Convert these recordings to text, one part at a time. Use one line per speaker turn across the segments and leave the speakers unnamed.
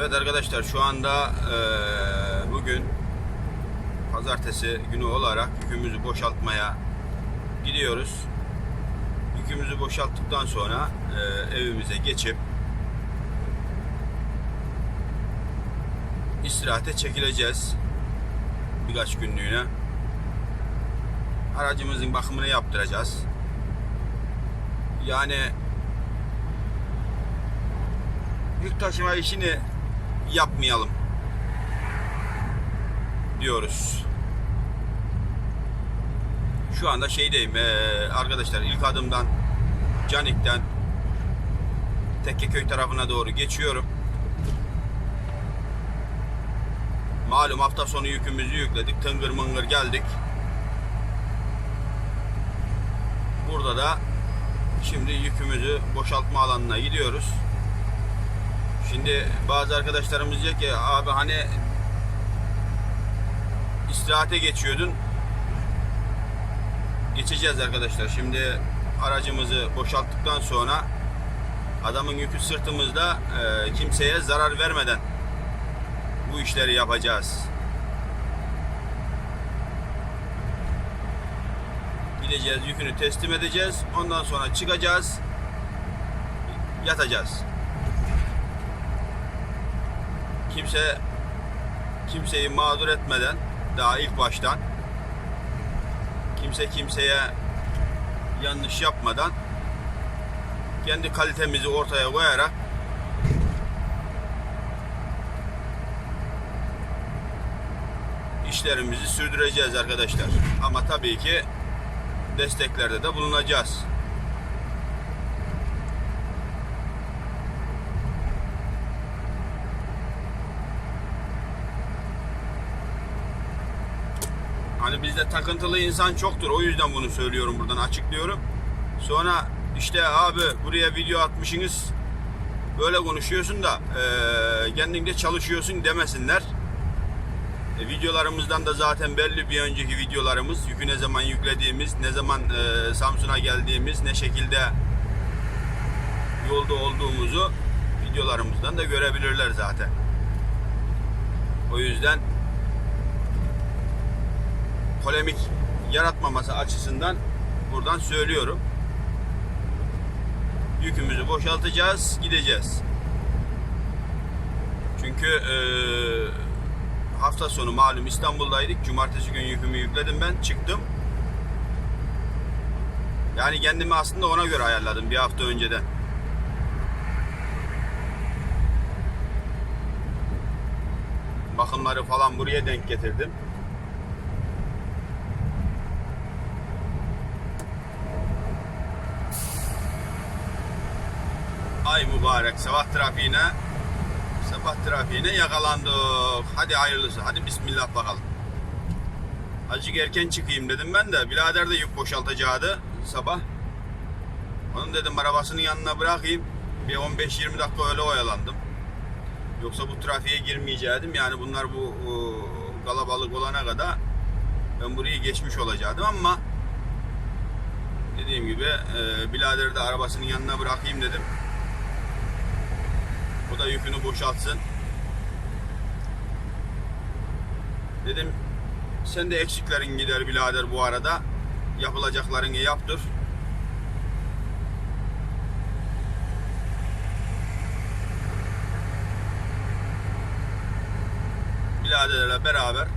Evet arkadaşlar şu anda eee, bugün pazartesi günü olarak yükümüzü boşaltmaya gidiyoruz. Yükümüzü boşalttıktan sonra eee, evimize geçip istirahate çekileceğiz birkaç günlüğüne. Aracımızın bakımını yaptıracağız. Yani yük taşıma işini yapmayalım diyoruz. Şu anda şeydeyim eee, arkadaşlar ilk adımdan Canik'ten Tekkeköy tarafına doğru geçiyorum. Malum hafta sonu yükümüzü yükledik. Tıngır mıngır geldik. Burada da şimdi yükümüzü boşaltma alanına gidiyoruz. Şimdi bazı arkadaşlarımız diyor ki abi hani istirahate geçiyordun. Geçeceğiz arkadaşlar. Şimdi aracımızı boşalttıktan sonra adamın yükü sırtımızda e, kimseye zarar vermeden bu işleri yapacağız. Gideceğiz, yükünü teslim edeceğiz. Ondan sonra çıkacağız. Yatacağız. Kimse kimseyi mağdur etmeden daha ilk baştan kimse kimseye yanlış yapmadan kendi kalitemizi ortaya koyarak işlerimizi sürdüreceğiz arkadaşlar. Ama tabii ki desteklerde de bulunacağız. Hani bizde takıntılı insan çoktur. O yüzden bunu söylüyorum buradan açıklıyorum. Sonra işte abi buraya video atmışsınız böyle konuşuyorsun da eee kendinde çalışıyorsun demesinler. E, videolarımızdan da zaten belli bir önceki videolarımız yükü ne zaman yüklediğimiz, ne zaman e, Samsun'a geldiğimiz, ne şekilde yolda olduğumuzu videolarımızdan da görebilirler zaten. O yüzden polemik yaratmaması açısından buradan söylüyorum. Yükümüzü boşaltacağız, gideceğiz. Çünkü eee hafta sonu malum İstanbul'daydık. Cumartesi günü yükümü yükledim ben. Çıktım. Yani kendimi aslında ona göre ayarladım bir hafta önceden. Bakımları falan buraya denk getirdim. Mübarek sabah trafiğine sabah trafiğine yakalandık. Hadi hayırlısı. Hadi bismillah bakalım. Azıcık erken çıkayım dedim ben de. Birader de yük boşaltacaktı sabah. Onun dedim arabasının yanına bırakayım. Bir 15-20 dakika öyle oyalandım. Yoksa bu trafiğe girmeyecektim. Yani bunlar bu e, kalabalık olana kadar ben burayı geçmiş olacaktım ama dediğim gibi e, birader de arabasının yanına bırakayım dedim. O da yükünü boşaltsın. Dedim sen de eksiklerin gider birader bu arada. Yapılacaklarını yaptır. Biraderle beraber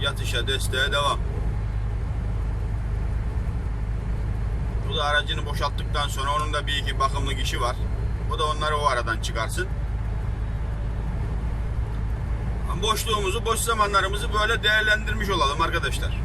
yatışa desteğe devam. Bu da aracını boşalttıktan sonra onun da bir iki bakımlık işi var. O da onları o aradan çıkarsın. Boşluğumuzu, boş zamanlarımızı böyle değerlendirmiş olalım arkadaşlar.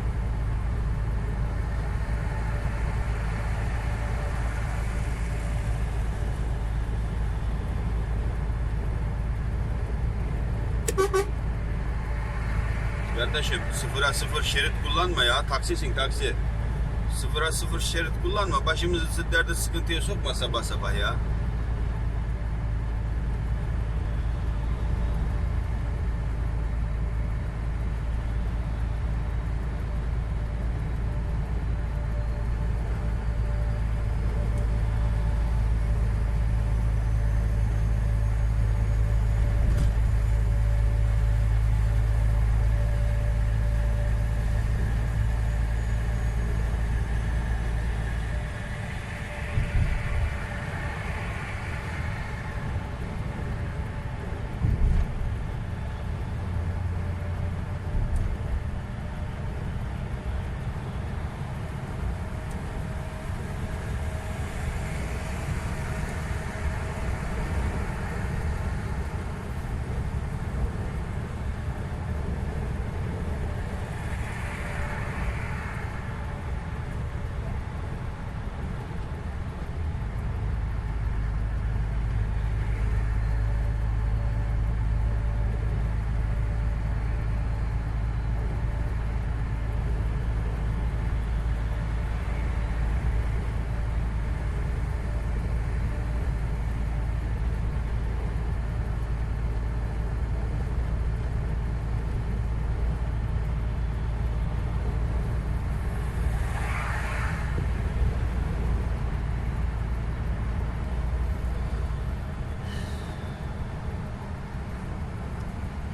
Kardeşim sıfıra sıfır şerit kullanma ya. Taksisin taksi. Sıfıra sıfır şerit kullanma. Başımızı derde sıkıntıya sokma sabah sabah ya.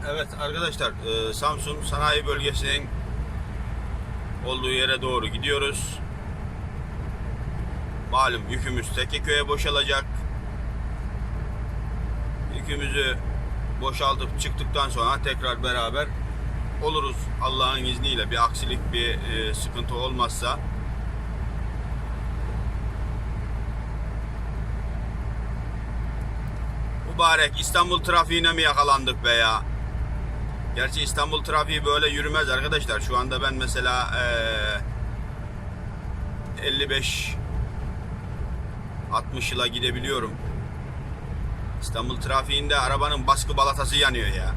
Evet arkadaşlar e, Samsun sanayi bölgesinin olduğu yere doğru gidiyoruz. Malum yükümüz Tekeköy'e boşalacak. Yükümüzü boşaltıp çıktıktan sonra tekrar beraber oluruz Allah'ın izniyle bir aksilik bir e, sıkıntı olmazsa. Mübarek İstanbul trafiğine mi yakalandık be ya? Gerçi İstanbul trafiği böyle yürümez arkadaşlar. Şu anda ben mesela eee 55 60 yıla gidebiliyorum. İstanbul trafiğinde arabanın baskı balatası yanıyor ya.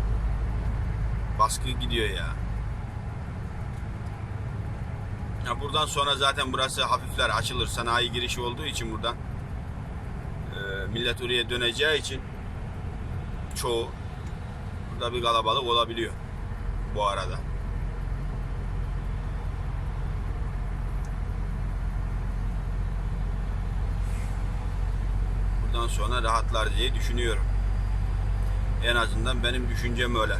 Baskı gidiyor ya. Ya buradan sonra zaten burası hafifler açılır. Sanayi girişi olduğu için buradan eee, millet oraya döneceği için çoğu burada bir kalabalık olabiliyor bu arada. Buradan sonra rahatlar diye düşünüyorum. En azından benim düşüncem öyle.